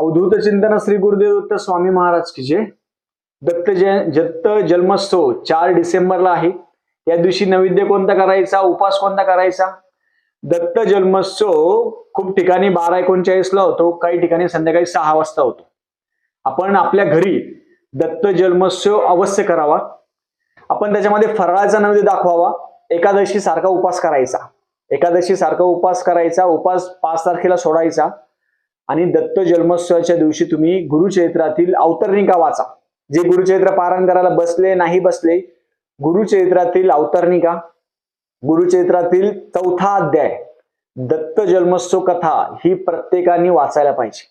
अवधूत चिंतन श्री गुरुदेव दत्त स्वामी महाराज की दत्त जय दत्त जन्मोत्सव चार डिसेंबरला आहे. या दिवशी नैवेद्य कोणता करायचा? उपास कोणता करायचा? दत्त जन्मोत्सव खूप ठिकाणी बारा एकोणचाळीसला होतो. काही ठिकाणी संध्याकाळी सहा वाजता होतो. आपण आपल्या घरी दत्त जन्मोत्सव अवश्य करावा. आपण त्याच्यामध्ये फराळाचा नैवेद्य दाखवावा. एकादशी सारखा उपास करायचा. एकादशी सारखा उपास करायचा. उपास पाच तारखेला सोडायचा. आणि दत्त जन्मोत्सवाच्या दिवशी तुम्ही गुरुचरित्रातील अवतरणिका वाचा. जे गुरुचरित्र पारायण करायला बसले नाही बसले गुरुचरित्रातील अवतरणिका गुरुचरित्रातील चौथा अध्याय दत्त जन्मोत्सव कथा ही प्रत्येकाने वाचायला पाहिजे.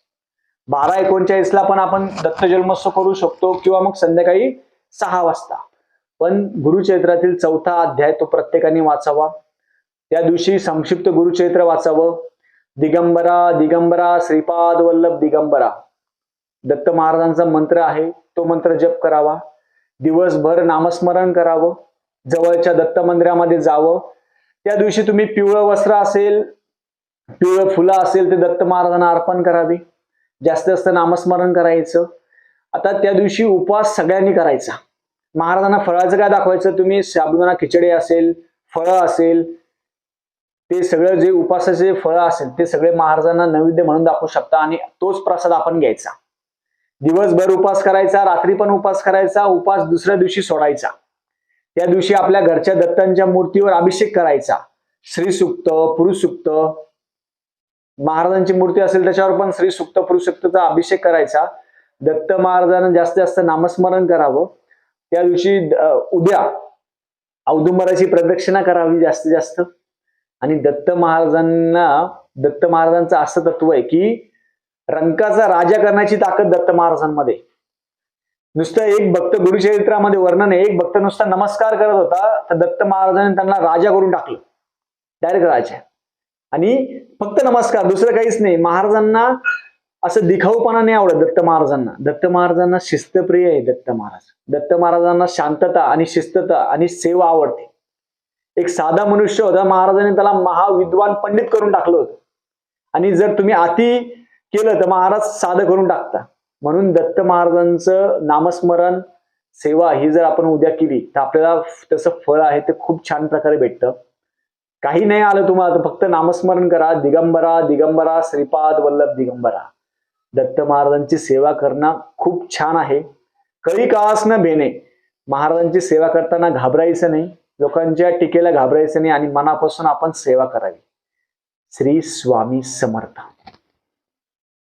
बारा एकोणचाळीसला पण आपण दत्त जन्मोत्सव करू शकतो किंवा मग संध्याकाळी सहा वाजता. पण गुरुचरित्रातील चौथा अध्याय तो प्रत्येकाने वाचावा. त्या दिवशी संक्षिप्त गुरुचरित्र वाचावं. दिगंबरा दिगंबरा श्रीपाद वल्लभ दिगंबरा. दत्त महाराजांचा मंत्र आहे तो मंत्र जप करावा. दिवसभर नामस्मरण करावं. जवळच्या दत्त मंदिरामध्ये जावं. त्या दिवशी तुम्ही पिवळं वस्त्र असेल पिवळं फुलं असेल ते दत्त महाराजांना अर्पण करावी. जास्त जास्त नामस्मरण करायचं. आता त्या दिवशी उपवास सगळ्यांनी करायचा. महाराजांना फळाचं काय दाखवायचं? तुम्ही साबुदाणा खिचडी असेल फळं असेल ते सगळं जे उपासाचे फळं असेल ते सगळे महाराजांना नैवेद्य म्हणून दाखवू शकता आणि तोच प्रसाद आपण घ्यायचा. दिवसभर उपास करायचा रात्री पण उपास करायचा उपास दुसऱ्या दिवशी सोडायचा. त्या दिवशी आपल्या घरच्या दत्तांच्या मूर्तीवर अभिषेक करायचा. श्री सुक्त पुरुष सुक्त महाराजांची मूर्ती असेल त्याच्यावर पण श्री सुक्त पुरुष सुक्तचा अभिषेक करायचा. दत्त महाराजांना जास्तीत जास्त नामस्मरण करावं. त्या दिवशी उद्या औदुंबराची प्रदक्षिणा करावी जास्तीत जास्त. आणि दत्त महाराजांना दत्त महाराजांचं असं तत्व आहे की रंकाचा राजा करण्याची ताकद दत्त महाराजांमध्ये. नुसतं एक भक्त गुरुचरित्रामध्ये वर्णन आहे एक भक्त नुसता नमस्कार करत होता तर दत्त महाराजांनी त्यांना राजा करून टाकलं. डायरेक्ट राजा. आणि फक्त नमस्कार दुसरं काहीच नाही. महाराजांना असं दिखाऊपणा नाही आवडत दत्त महाराजांना. दत्त महाराजांना शिस्तप्रिय आहे दत्त महाराज. दत्त महाराजांना शांतता आणि शिस्तता आणि सेवा आवडते. एक साधा मनुष्य होता महाराजांनी त्याला महाविद्वान पंडित करून टाकलं होतं. आणि जर तुम्ही अति केलं तर महाराज साधं करून टाकता. म्हणून दत्त महाराजांचं नामस्मरण सेवा ही जर आपण उद्या केली तर आपल्याला तसं फळ आहे ते खूप छान प्रकारे भेटतं. काही नाही आलं तुम्हाला तर फक्त नामस्मरण करा. दिगंबरा दिगंबरा श्रीपाद वल्लभ दिगंबरा. दत्त महाराजांची सेवा करणं खूप छान आहे. कळी काळास न भेणे. महाराजांची सेवा करताना घाबरायचं नाही. लोकांच्या टीकेला घाबरायचं नाही आणि मनापासून आपण सेवा करावी. श्री स्वामी समर्थ.